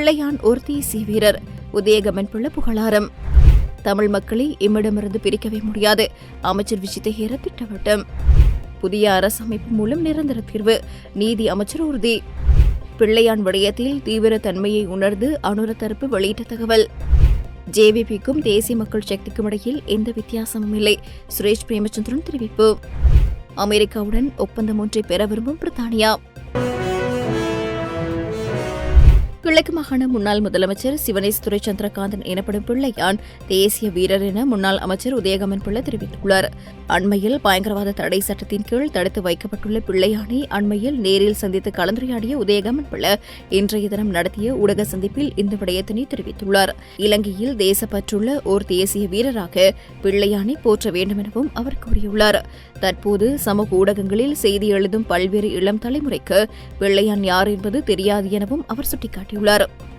பிள்ளையான் ஒரு தேசிய வீரர். உதயகமன் புள்ள புகழாரம். தமிழ் மக்களை எம்மிடமிருந்து பிரிக்கவே முடியாது. அமைச்சர் விஜிதஹேர திட்டவட்டம். புதிய அரசமைப்பு மூலம் நிரந்தர தீர்வு. நீதி அமைச்சர் உறுதி. பிள்ளையான் விடயத்தில் தீவிர தன்மையை உணர்ந்து அனுர தரப்பு வெளியிட்ட தகவல். ஜேவிபிக்கும் தேசிய மக்கள் சக்திக்கும் இடையில் எந்த வித்தியாசமும் இல்லை. சுரேஷ் பிரேமச்சந்திரன் தெரிவிப்பு. அமெரிக்காவுடன் ஒப்பந்தம் ஒன்றை பெற விரும்பும் பிரித்தானியா. கிழக்கு மாகாண முன்னாள் முதலமைச்சர் சிவனேஸ்துரை சந்திரகாந்தன் எனப்படும் பிள்ளையான் தேசிய வீரர் என முன்னாள் அமைச்சர் உதயகமன் பிள்ளை தெரிவித்துள்ளார். அண்மையில் பயங்கரவாத தடை சட்டத்தின் கீழ் தடுத்து வைக்கப்பட்டுள்ள பிள்ளையானை அண்மையில் நேரில் சந்தித்து கலந்துரையாடிய உதயகமன் பிள்ளை இன்றைய தினம் நடத்திய ஊடக சந்திப்பில் இந்த விடயத்தினை தெரிவித்துள்ளார். இலங்கையில் தேசப்பற்றுள்ள ஓர் தேசிய வீரராக பிள்ளையானை போற்ற வேண்டும் எனவும் அவர் கூறியுள்ளார். தற்போது சமூக ஊடகங்களில் செய்தி எழுதும் பல்வேறு இளம் தலைமுறைக்கு பிள்ளையான் யார் என்பது தெரியாது எனவும் அவர் சுட்டிக்காட்டியுள்ளார்.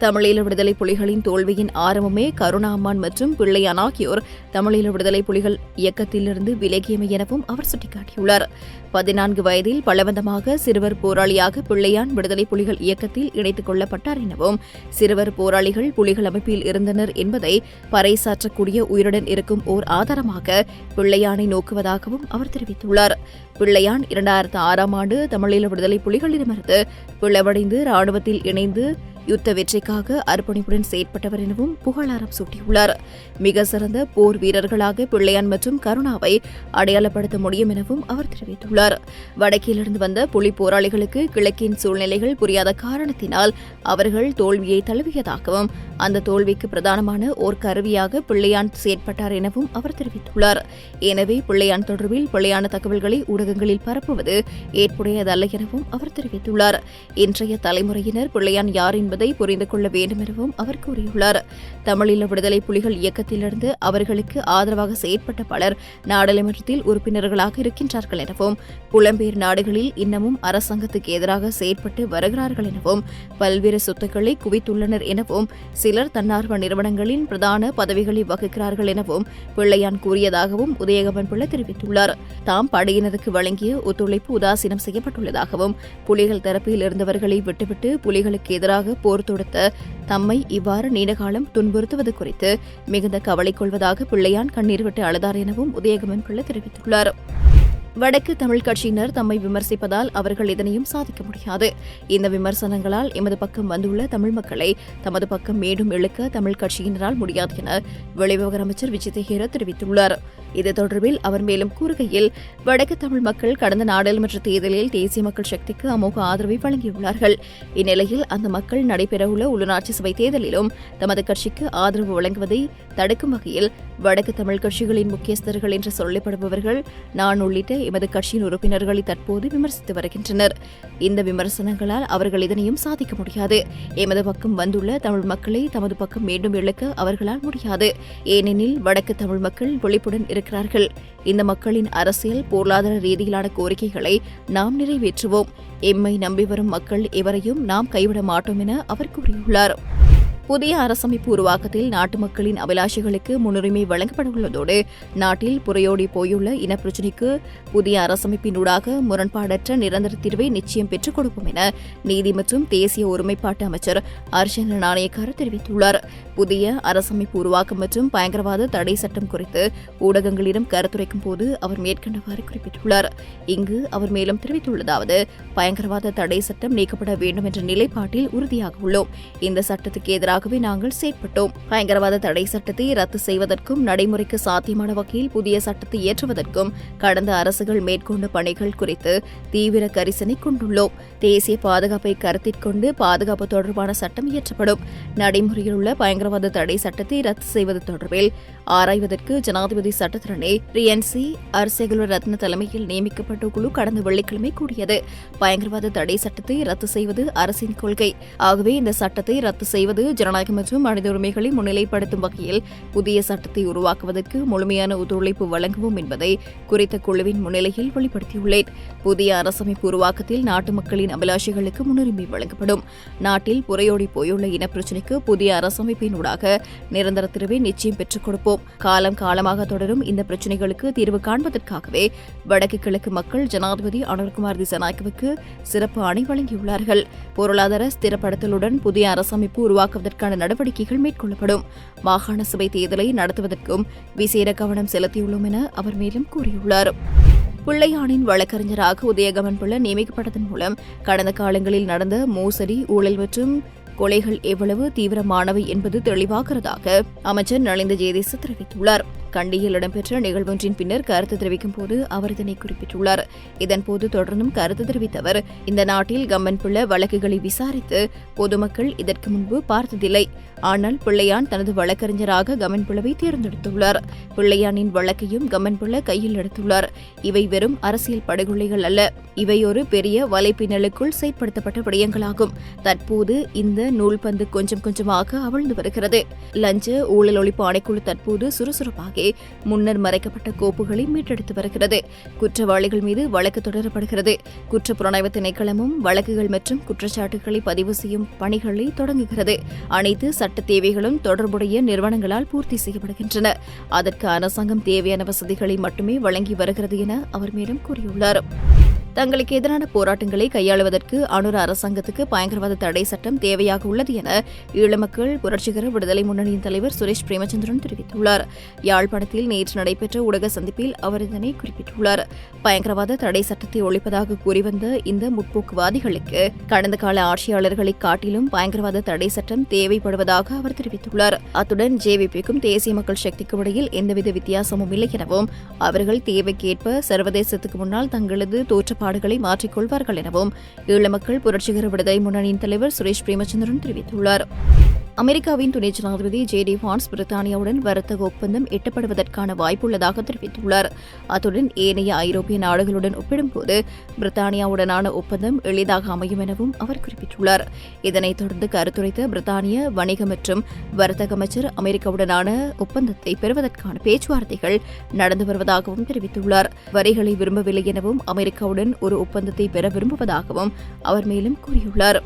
தமிழீழ விடுதலை புலிகளின் தோல்வியின் ஆரம்பமே கருணா அம்மான் மற்றும் பிள்ளையான் ஆகியோர் தமிழீழ விடுதலை புலிகள் இயக்கத்திலிருந்து விலகியமை எனவும் அவர் சுட்டிக்காட்டியுள்ளார். பதினான்கு வயதில் பலவந்தமாக சிறுவர் போராளியாக பிள்ளையான் விடுதலை புலிகள் இயக்கத்தில் இணைத்துக் கொள்ளப்பட்டார் எனவும் சிறுவர் போராளிகள் புலிகள் அமைப்பில் இருந்தனர் என்பதை பறைசாற்றக்கூடிய உயிருடன் இருக்கும் ஓர் ஆதாரமாக பிள்ளையானை நோக்குவதாகவும் அவர் தெரிவித்துள்ளார். பிள்ளையான் இரண்டாயிரத்து ஆறாம் ஆண்டு தமிழீழ விடுதலை புலிகளிடமிருந்து பிளவடைந்து ராணுவத்தில் இணைந்து யுத்த வெற்றிக்காக அர்ப்பணிப்புடன் செயற்பட்டவர் எனவும் புகழாரம் சூட்டியுள்ளார். மிக சிறந்த போர் வீரர்களாக பிள்ளையான் மற்றும் கருணாவை அடையாளப்படுத்த முடியும் எனவும் அவர் தெரிவித்துள்ளார். வடக்கிலிருந்து வந்த புலி போராளிகளுக்கு கிழக்கின் சூழ்நிலைகள் புரியாத காரணத்தினால் அவர்கள் தோல்வியை தழுவியதாகவும் அந்த தோல்விக்கு பிரதானமான ஓர் கருவியாக பிள்ளையான் செயற்பட்டார் எனவும் அவர் தெரிவித்துள்ளார். எனவே பிள்ளையான் தொடர்பில் பிள்ளையான தகவல்களை ஊடகங்களில் பரப்புவது ஏற்புடையதல்ல எனவும் அவர் தெரிவித்துள்ளார். இன்றைய தலைமுறையினர் பிள்ளையான் யாரின் என்பதை புரிந்து கொள்ள வேண்டும் எனவும் அவர் கூறியுள்ளார். தமிழீழ விடுதலை புலிகள் இயக்கத்திலிருந்து அவர்களுக்கு ஆதரவாக செயற்பட்ட பலர் நாடாளுமன்றத்தில் உறுப்பினர்களாக இருக்கின்றார்கள் எனவும் புலம்பெயர் நாடுகளில் இன்னமும் அரசாங்கத்துக்கு எதிராக செயற்பட்டு வருகிறார்கள் எனவும் பல்வேறு சொத்துக்களை குவித்துள்ளனர் எனவும் சிலர் தன்னார்வ நிறுவனங்களின் பிரதான பதவிகளை வகுக்கிறார்கள் எனவும் பிள்ளையான் கூறியதாகவும் உதயகமன் பிள்ளை தெரிவித்துள்ளார். தாம் படையினருக்கு வழங்கிய ஒத்துழைப்பு உதாசீனம் செய்யப்பட்டுள்ளதாகவும் புலிகள் தரப்பில் இருந்தவர்களை விட்டுவிட்டு புலிகளுக்கு எதிராக போர் தொடுத்த தம்மை இவ்வாறு நீண்டகாலம் துன்புறுத்துவது குறித்து மிகுந்த கவலை கொள்வதாக பிள்ளையான் கண்ணீர் விட்டு அழுதார் எனவும் உதயகமன் பிள்ளை தெரிவித்துள்ளார். வடக்கு தமிழ் கட்சியினர் தம்மை விமர்சிப்பதால் அவர்கள் இதனையும் சாதிக்க முடியாது. இந்த விமர்சனங்களால் எமது பக்கம் வந்துள்ள தமிழ் மக்களை தமது பக்கம் மேலும் இழுக்க தமிழ் கட்சியினரால் முடியாது என வெளிவிவகார அமைச்சர் விஜிதஹேர தெரிவித்துள்ளார். இது தொடர்பில் அவர் மேலும் கூறுகையில் வடக்கு தமிழ் மக்கள் கடந்த நாடாளுமன்ற தேர்தலில் தேசிய மக்கள் சக்திக்கு அமோக ஆதரவை வழங்கியுள்ளார்கள். இந்நிலையில் அந்த மக்கள் நடைபெறவுள்ள உள்ளாட்சி சபை தேர்தலிலும் தமது கட்சிக்கு ஆதரவு வழங்குவதை தடுக்கும் வகையில் வடக்கு தமிழ் கட்சிகளின் முக்கியஸ்தர்கள் என்று சொல்லப்படுபவர்கள் நான் உள்ளிட்ட எமது கட்சியின் உறுப்பினர்களை தற்போது விமர்சித்து வருகின்றனர். இந்த விமர்சனங்களால் அவர்கள் இதனையும் சாதிக்க முடியாது. எமது பக்கம் வந்துள்ள தமிழ் மக்களை தமது பக்கம் மீண்டும் இழுக்க அவர்களால் முடியாது. ஏனெனில் வடக்கு தமிழ் மக்கள் விழிப்புடன் இருக்கிறார்கள். இந்த மக்களின் அரசியல் பொருளாதார ரீதியிலான கோரிக்கைகளை நாம் நிறைவேற்றுவோம். எம்மை நம்பி வரும் மக்கள் எவரையும் நாம் கைவிட மாட்டோம் என அவர் கூறியுள்ளார். புதிய அரசமைப்பு உருவாக்கத்தில் நாட்டு மக்களின் அபிலாஷைகளுக்கு முன்னுரிமை வழங்கப்பட உள்ளதோடு நாட்டில் புறையோடி போயுள்ள இனப்பிரச்சினைக்கு புதிய அரசமைப்பினூடாக முரண்பாடற்ற நிரந்தர தீர்வை நிச்சயம் பெற்றுக் கொடுக்கும் என நீதி மற்றும் தேசிய ஒருமைப்பாட்டு அமைச்சர் அர்ஜன நாணயக்கார தெரிவித்துள்ளார். புதிய அரசமைப்பு உருவாக்கம் மற்றும் பயங்கரவாத தடை சட்டம் குறித்து ஊடகங்களிடம் கருத்துரைக்கும் போது அவர் மேற்கண்டவாறு குறிப்பிட்டுள்ளார். இங்கு அவர் மேலும் தெரிவித்துள்ளதாவது பயங்கரவாத தடை சட்டம் நீக்கப்பட வேண்டும் என்ற நிலைப்பாட்டில் உறுதியாக உள்ளோம். இந்த சட்டத்துக்கு எதிராக முன்னதாகவே நாங்கள் செயற்பட்டோம். பயங்கரவாத தடை சட்டத்தை ரத்து செய்வதற்கும் நடைமுறைக்கு சாத்தியமான வகையில் புதிய சட்டத்தை இயற்றுவதற்கும் கடந்த அரசுகள் மேற்கொண்ட பணிகள் குறித்து தீவிர கரிசனை கொண்டுள்ளோம். தேசிய பாதுகாப்பை கருத்தில் கொண்டு பாதுகாப்பு தொடர்பான சட்டம் இயற்றப்படும். நடைமுறையில் உள்ள பயங்கரவாத தடை சட்டத்தை ரத்து செய்வது தொடர்பில் ஆராய்வதற்கு ஜனாதிபதி சட்டத்திறனே ரியன்சி அரசேகுல ரத்ன தலைமையில் நியமிக்கப்பட்ட குழு கடந்த வெள்ளிக்கிழமை கூடியது. பயங்கரவாத தடை சட்டத்தை ரத்து செய்வது அரசின் கொள்கை. ஆகவே இந்த சட்டத்தை ரத்து செய்வது ஜன ஜனநாயகம் மற்றும் மனித உரிமைகளை முன்னிலைப்படுத்தும் வகையில் புதிய சட்டத்தை உருவாக்குவதற்கு முழுமையான ஒத்துழைப்பு வழங்குவோம் என்பதை குறித்த குழுவின் முன்னிலையில் வெளிப்படுத்தியுள்ளேன். புதிய அரசமைப்பு உருவாக்கத்தில் நாட்டு மக்களின் அபிலாஷைகளுக்கு முன்னுரிமை வழங்கப்படும். நாட்டில் புறையோடி போயுள்ள இனப்பிரச்சினைக்கு புதிய அரசமைப்பினூடாக நிரந்தர தீர்வை நிச்சயம் பெற்றுக் கொடுப்போம். காலம் காலமாக தொடரும் இந்த பிரச்சினைகளுக்கு தீர்வு காண்பதற்காகவே வடக்கு கிழக்கு மக்கள் ஜனாதிபதி அனுர்குமார் திசநாயக்கவுக்கு சிறப்பு ஆணை வழங்கியுள்ளார்கள். பொருளாதார ஸ்திரப்படுத்தலுடன் புதிய அரசமைப்பு உருவாக்குவதற்கு உருவாக்குவதற்கான நடவடிக்கைகள் மேற்கொள்ளப்படும். மாகாண சபை தேர்தலை நடத்துவதற்கும் விசேட கவனம் செலுத்தியுள்ளோம் என அவர் மேலும் கூறியுள்ளார். பிள்ளையானின் வழக்கறிஞராக உதயகமன் பிள்ளை நியமிக்கப்பட்டதன் மூலம் கடந்த காலங்களில் நடந்த மோசடி ஊழல் மற்றும் கொலைகள் எவ்வளவு தீவிரமானவை என்பது தெளிவாகிறதாக அமைச்சர் நலிந்த ஜெயதேச தெரிவித்துள்ளார். கண்டியில் இடம்பெற்ற நிகழ்வொன்றின் பின்னர் கருத்து தெரிவிக்கும் போது அவர் இதனை குறிப்பிட்டுள்ளார். இதன்போது தொடர்ந்தும் கருத்து தெரிவித்த அவர் இந்த நாட்டில் கம்மன் பிள்ளை வழக்குகளை விசாரித்து பொதுமக்கள் இதற்கு முன்பு பார்த்ததில்லை. ஆனால் பிள்ளையான் தனது வழக்கறிஞராக கமன் பிள்ளவை தேர்ந்தெடுத்துள்ளார். பிள்ளையானின் வழக்கையும் கமன் பிள்ளை கையில் எடுத்துள்ளார். இவை வெறும் அரசியல் படுகொலைகள் அல்ல. இவை ஒரு பெரிய வலைப்பின்னலுக்குள் செயற்படுத்தப்பட்ட விடயங்களாகும். தற்போது இந்த நூல்பந்து கொஞ்சம் கொஞ்சமாக அவிழ்ந்து வருகிறது. லஞ்ச ஊழல் ஒழிப்பு ஆணைக்குழு தற்போது சுறுசுறுப்பாக முன்னர் மறைக்கப்பட்ட கோப்புகளை மீட்டெடுத்து வருகிறது. குற்றவாளிகள் மீது வழக்கு தொடரப்படுகிறது. குற்ற புலனாய்வு திணைக்களமும் வழக்குகள் மற்றும் குற்றச்சாட்டுகளை பதிவு செய்யும் பணிகளை தொடங்குகிறது. அனைத்து சட்ட தேவைகளும் தொடர்புடைய நிறுவனங்களால் பூர்த்தி செய்யப்படுகின்றன. அதற்கு அரசாங்கம் தேவையான வசதிகளை மட்டுமே வழங்கி வருகிறது என அவர் மேலும் கூறியுள்ளார். தங்களுக்கு எதிரான போராட்டங்களை கையாளுவதற்கு அனுர அரசாங்கத்துக்கு பயங்கரவாத தடை சட்டம் தேவையாக உள்ளது என ஈழமக்கள் புரட்சிகர விடுதலை முன்னணியின் தலைவர் சுரேஷ் பிரேமச்சந்திரன் தெரிவித்துள்ளார். யாழ்ப்பாணத்தில் நேற்று நடைபெற்ற ஊடக சந்திப்பில் அவர் இதனை குறிப்பிட்டுள்ளார். பயங்கரவாத தடை சட்டத்தை ஒழிப்பதாக கூறி வந்த இந்த முற்போக்குவாதிகளுக்கு கடந்த கால ஆட்சியாளர்களை காட்டிலும் பயங்கரவாத தடை சட்டம் தேவைப்படுவதாக அவர் தெரிவித்துள்ளார். அத்துடன் ஜேவிபிக்கும் தேசிய மக்கள் சக்திக்கும் இடையில் எந்தவித வித்தியாசமும் இல்லை எனவும் அவர்கள் தேவைக்கேற்ப சர்வதேசத்துக்கு முன்னால் தங்களது தோற்ற நிலைப்பாடுகளை மாற்றிக்கொள்வார்கள் எனவும் ஈழ மக்கள் புரட்சிகர விடுதலை முன்னணியின் தலைவர் சுரேஷ் பிரேமச்சந்திரன் தெரிவித்துள்ளார். அமெரிக்காவின் துணை ஜனாதிபதி ஜே டி வான்ஸ் பிரித்தானியாவுடன் வர்த்தக ஒப்பந்தம் எட்டப்படுவதற்கான வாய்ப்புள்ளதாக தெரிவித்துள்ளார். அத்துடன் ஏனைய ஐரோப்பிய நாடுகளுடன் ஒப்பிடும்போது பிரித்தானியாவுடனான ஒப்பந்தம் எளிதாக அமையும் எனவும் அவர் குறிப்பிட்டுள்ளார். இதனைத் தொடர்ந்து கருத்துரைத்த பிரித்தானிய வணிக மற்றும் வர்த்தக அமைச்சர் அமெரிக்காவுடனான ஒப்பந்தத்தை பெறுவதற்கான பேச்சுவார்த்தைகள் நடந்து வருவதாகவும் தெரிவித்துள்ளார். வரிகளை விரும்பவில்லை எனவும் அமெரிக்காவுடன் ஒரு ஒப்பந்தத்தை பெற விரும்புவதாகவும் அவர் மேலும் கூறியுள்ளார்.